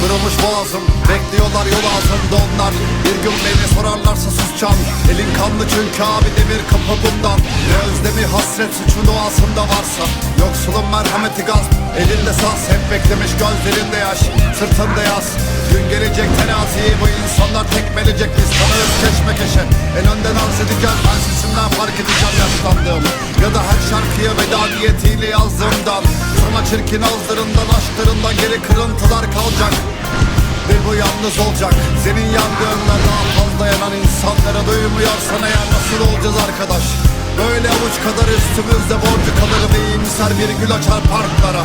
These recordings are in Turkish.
Kırılmış boğazım Bekliyorlar yol ağzında onlar. Bir gün beni sorarlarsa susacağım. Elin kanlı çünkü abi demir kapı bundan. Ne özlemi hasret suçu doğasında varsa. Yoksulun merhameti gaz. Elinde saz hep beklemiş gözlerinde yaş. Sırtında yaz. Gün gelecek teraziyi bu insanlar tekmelecek Biz. Tanırız keşmekeşe En önden arz edeceğim ben sesimden fark edeceğim yaşlandığımı. Ya da her şarkıya veda diyetiyle yazdığımdan. Sana çirkin ağızlarından aşklarından geri kırıntılar kalacak. Ve bu yalnız olacak. Senin yandığında daha fazla yanan insanlara duymuyorsan eğer nasıl olacağız arkadaş? Böyle avuç kadar üstümüzde borcu kalır ve bir gül açar parklara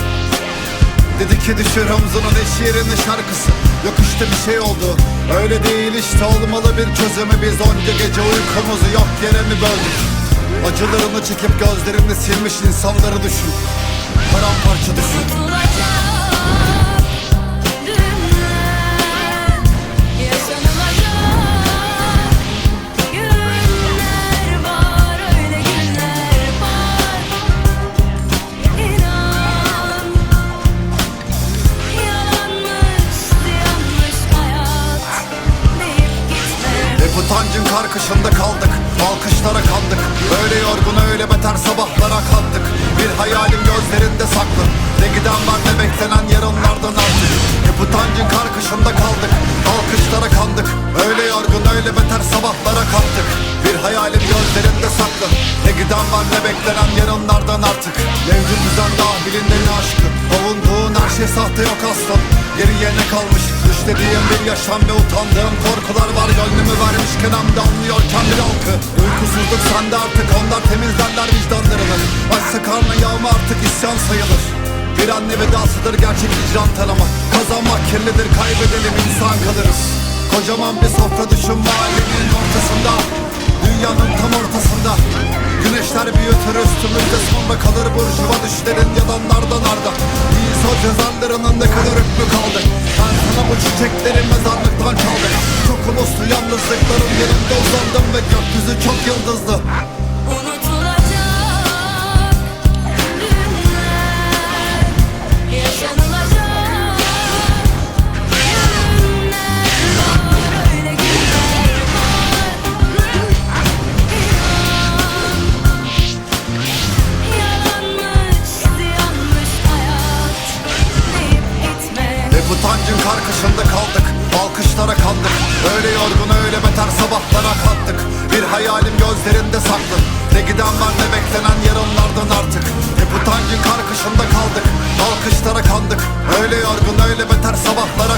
Dedi ki düşür omzunun eş yerine şarkısı. Yok işte bir şey oldu. Öyle değil işte olmalı bir çözümü. Biz onca gece uykumuzu yok yere mi böldük? Acılarını çekip gözlerini silmiş insanları düşün. Paramparça düşün. Unutulacak gitme Ve bu tancın karkışında kaldık? Alkışlara kandık. Öyle yorgun öyle beter sabahlara kattık Bir hayalim gözlerinde saklı. Ne giden var ne beklenen yarınlardan artık. Ve bu tancın karkışında kaldık. Alkışlara kandık. Öyle yorgun öyle beter sabahlara kattık Bir hayalim gözlerinde saklı. Ne giden var ne beklenen yarınlardan artık. Mevcut düzen dahilinde aşkı. Avunduğun her şey sahte yok ne kalmış Düşlediğim bir yaşam ve utandığım korkular var. Gönlümü vermişken hem de anlıyorken bir halkı. Uykusuzluk sende artık onlar temizlerler vicdanlarını Açsa karnı yağma artık isyan sayılır. Bir anne vedasıdır gerçek icran tanıma. Kazanmak kirlidir kaybedelim insan kalırız. Kocaman bir sofra düşün mahallenin ortasında. Dünyanın tam ortasında. Güneşler büyütür üstümüzde sonra kalır burjuva düşlerin yalanlardan arda Biz o cezallarının ne kadar hükmü kaldı? Ben sana bu çiçekleri mezarlıktan çaldım. Çok uluslu yalnızlıkların yanında uzandım ve gökyüzü çok yıldızlı Ve bu tancın karkışında kaldık Alkışlara kandık. Öyle yorgun öyle beter sabahlara kattık. Bir hayalim gözlerinde saklı. Ne giden var ne beklenen yarınlardan artık. Ve bu tancın karkışında kaldık Alkışlara kandık. Öyle yorgun öyle beter sabahlara